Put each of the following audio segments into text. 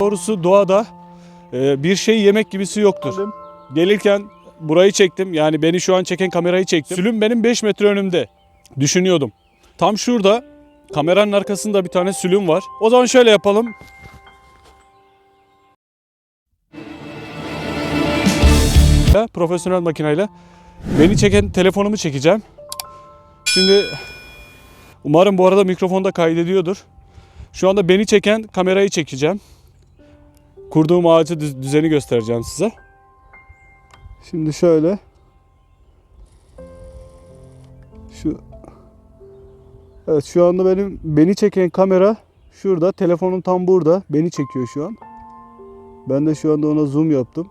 Doğrusu doğada e, bir şey yemek gibisi yoktur. Gelirken burayı çektim. Yani beni şu an çeken kamerayı çektim. Sülüm benim 5 metre önümde. Düşünüyordum. Tam şurada kameranın arkasında bir tane sülüm var. O zaman şöyle yapalım. Profesyonel makineyle beni çeken telefonumu çekeceğim. Şimdi umarım bu arada mikrofonda kaydediyordur. Şu anda beni çeken kamerayı çekeceğim. Kurduğum ağacı düz- düzeni göstereceğim size. Şimdi şöyle. Şu Evet şu anda benim beni çeken kamera şurada. Telefonum tam burada. Beni çekiyor şu an. Ben de şu anda ona zoom yaptım.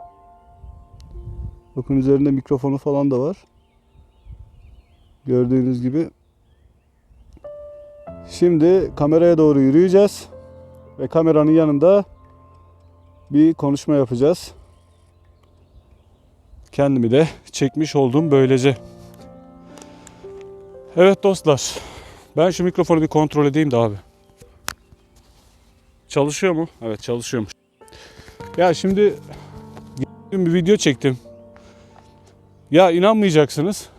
Bakın üzerinde mikrofonu falan da var. Gördüğünüz gibi. Şimdi kameraya doğru yürüyeceğiz. Ve kameranın yanında bir konuşma yapacağız. Kendimi de çekmiş oldum böylece. Evet dostlar. Ben şu mikrofonu bir kontrol edeyim de abi. Çalışıyor mu? Evet çalışıyormuş. Ya şimdi bir video çektim. Ya inanmayacaksınız.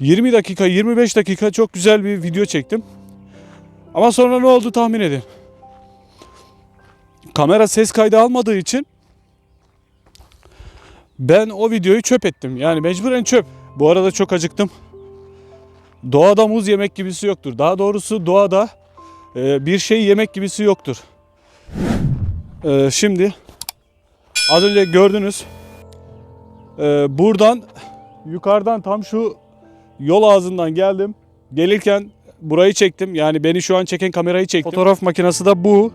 20 dakika 25 dakika çok güzel bir video çektim. Ama sonra ne oldu tahmin edin. Kamera ses kaydı almadığı için ben o videoyu çöp ettim. Yani mecburen çöp. Bu arada çok acıktım. Doğada muz yemek gibisi yoktur. Daha doğrusu doğada e, bir şey yemek gibisi yoktur. E, şimdi az önce gördünüz. E, buradan yukarıdan tam şu yol ağzından geldim. Gelirken burayı çektim. Yani beni şu an çeken kamerayı çektim. Fotoğraf makinesi de bu.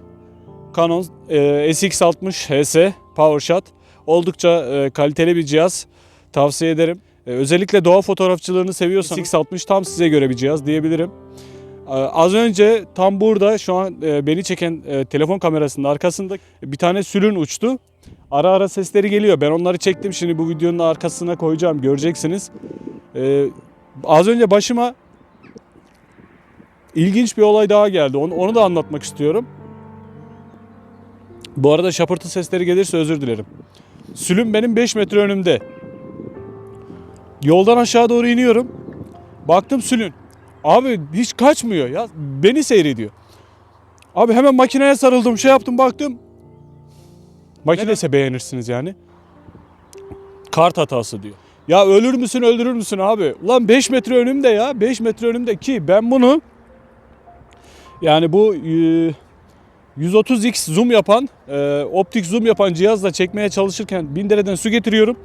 Canon e, SX60 HS PowerShot. Oldukça e, kaliteli bir cihaz. Tavsiye ederim. E, özellikle doğa fotoğrafçılığını seviyorsanız SX60 tam size göre bir cihaz diyebilirim. E, az önce tam burada şu an e, beni çeken e, telefon kamerasının arkasında bir tane sülün uçtu. Ara ara sesleri geliyor. Ben onları çektim. Şimdi bu videonun arkasına koyacağım. Göreceksiniz. E, az önce başıma ilginç bir olay daha geldi. Onu, onu da anlatmak istiyorum. Bu arada şapırtı sesleri gelirse özür dilerim. Sülüm benim 5 metre önümde. Yoldan aşağı doğru iniyorum. Baktım sülün. Abi hiç kaçmıyor ya. Beni seyrediyor. Abi hemen makineye sarıldım. Şey yaptım baktım. Makine ise beğenirsiniz yani. Kart hatası diyor. Ya ölür müsün öldürür müsün abi? Ulan 5 metre önümde ya. 5 metre önümde ki ben bunu yani bu e, 130x zoom yapan, e, optik zoom yapan cihazla çekmeye çalışırken bin dereden su getiriyorum.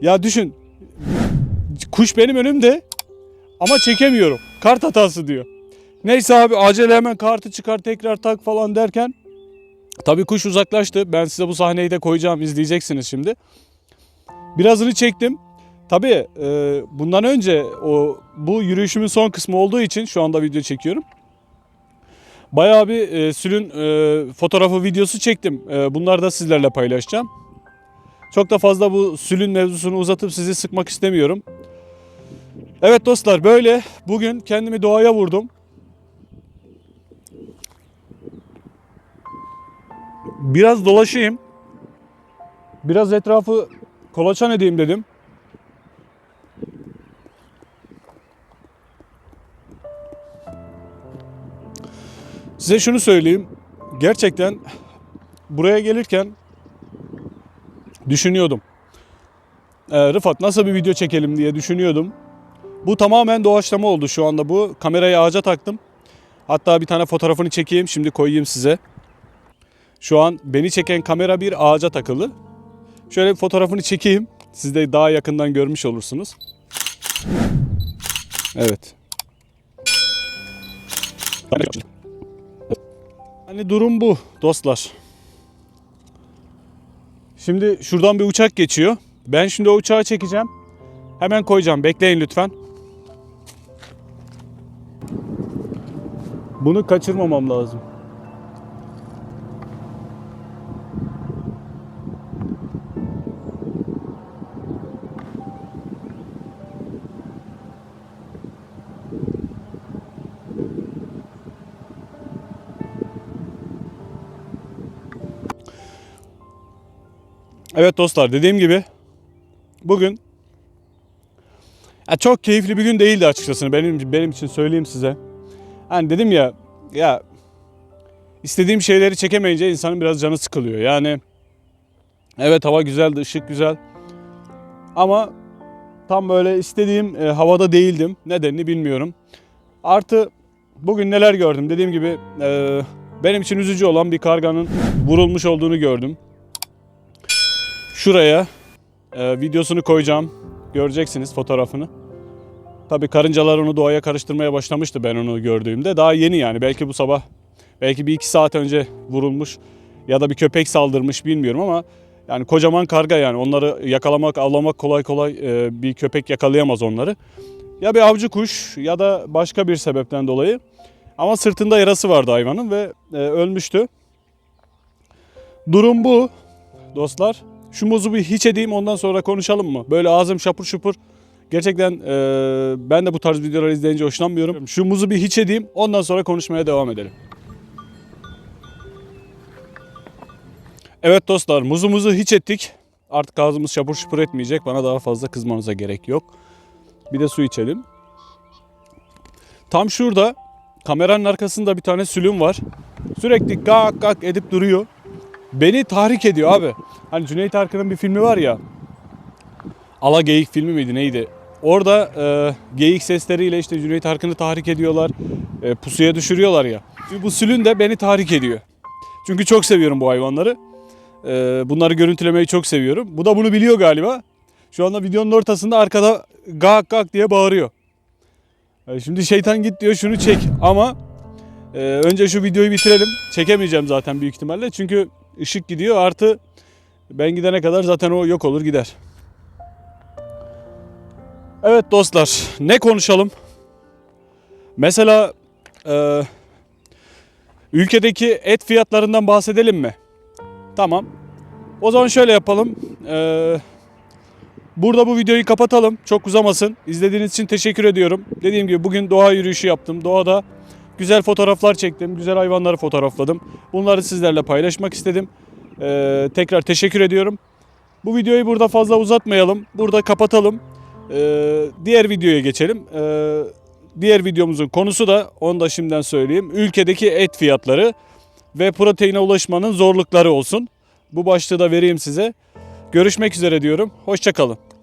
Ya düşün, kuş benim önümde ama çekemiyorum. Kart hatası diyor. Neyse abi acele hemen kartı çıkar tekrar tak falan derken tabii kuş uzaklaştı. Ben size bu sahneyi de koyacağım izleyeceksiniz şimdi. Birazını çektim. Tabii e, bundan önce o bu yürüyüşümün son kısmı olduğu için şu anda video çekiyorum. Bayağı bir e, sülün e, fotoğrafı videosu çektim. E, bunları da sizlerle paylaşacağım. Çok da fazla bu sülün mevzusunu uzatıp sizi sıkmak istemiyorum. Evet dostlar böyle bugün kendimi doğaya vurdum. Biraz dolaşayım. Biraz etrafı kolaçan edeyim dedim. Size şunu söyleyeyim. Gerçekten buraya gelirken düşünüyordum. Ee, Rıfat nasıl bir video çekelim diye düşünüyordum. Bu tamamen doğaçlama oldu şu anda bu. Kamerayı ağaca taktım. Hatta bir tane fotoğrafını çekeyim şimdi koyayım size. Şu an beni çeken kamera bir ağaca takılı. Şöyle bir fotoğrafını çekeyim. Siz de daha yakından görmüş olursunuz. Evet. Hani durum bu dostlar. Şimdi şuradan bir uçak geçiyor. Ben şimdi o uçağı çekeceğim. Hemen koyacağım. Bekleyin lütfen. Bunu kaçırmamam lazım. Evet dostlar dediğim gibi bugün ya çok keyifli bir gün değildi açıkçası benim benim için söyleyeyim size. Hani dedim ya ya istediğim şeyleri çekemeyince insanın biraz canı sıkılıyor. Yani evet hava güzeldi, ışık güzel. Ama tam böyle istediğim e, havada değildim. Nedenini bilmiyorum. Artı bugün neler gördüm? Dediğim gibi e, benim için üzücü olan bir karganın vurulmuş olduğunu gördüm. Şuraya e, videosunu koyacağım. Göreceksiniz fotoğrafını. Tabii karıncalar onu doğaya karıştırmaya başlamıştı ben onu gördüğümde. Daha yeni yani. Belki bu sabah, belki bir iki saat önce vurulmuş ya da bir köpek saldırmış bilmiyorum ama yani kocaman karga yani onları yakalamak, avlamak kolay kolay e, bir köpek yakalayamaz onları. Ya bir avcı kuş ya da başka bir sebepten dolayı. Ama sırtında yarası vardı hayvanın ve e, ölmüştü. Durum bu dostlar. Şu muzu bir hiç edeyim ondan sonra konuşalım mı? Böyle ağzım şapur şupur. Gerçekten e, ben de bu tarz videoları izleyince hoşlanmıyorum. Şu muzu bir hiç edeyim ondan sonra konuşmaya devam edelim. Evet dostlar muzumuzu hiç ettik. Artık ağzımız şapur şupur etmeyecek. Bana daha fazla kızmanıza gerek yok. Bir de su içelim. Tam şurada kameranın arkasında bir tane sülüm var. Sürekli gak gak edip duruyor. Beni tahrik ediyor abi. Hani Cüneyt Arkın'ın bir filmi var ya. Ala Geyik filmi miydi neydi? Orada e, geyik sesleriyle işte Cüneyt Arkın'ı tahrik ediyorlar. E, pusuya düşürüyorlar ya. Bu sülün de beni tahrik ediyor. Çünkü çok seviyorum bu hayvanları. E, bunları görüntülemeyi çok seviyorum. Bu da bunu biliyor galiba. Şu anda videonun ortasında arkada gak gak diye bağırıyor. E, şimdi şeytan git diyor şunu çek ama e, önce şu videoyu bitirelim. Çekemeyeceğim zaten büyük ihtimalle. Çünkü ışık gidiyor artı ben gidene kadar zaten o yok olur gider. Evet dostlar ne konuşalım? Mesela e, ülkedeki et fiyatlarından bahsedelim mi? Tamam. O zaman şöyle yapalım. E, burada bu videoyu kapatalım. Çok uzamasın. İzlediğiniz için teşekkür ediyorum. Dediğim gibi bugün doğa yürüyüşü yaptım. Doğada güzel fotoğraflar çektim. Güzel hayvanları fotoğrafladım. Bunları sizlerle paylaşmak istedim. E, tekrar teşekkür ediyorum. Bu videoyu burada fazla uzatmayalım. Burada kapatalım. Ee, diğer videoya geçelim. Ee, diğer videomuzun konusu da onu da şimdiden söyleyeyim. Ülkedeki et fiyatları ve proteine ulaşmanın zorlukları olsun. Bu başlığı da vereyim size. Görüşmek üzere diyorum. Hoşçakalın.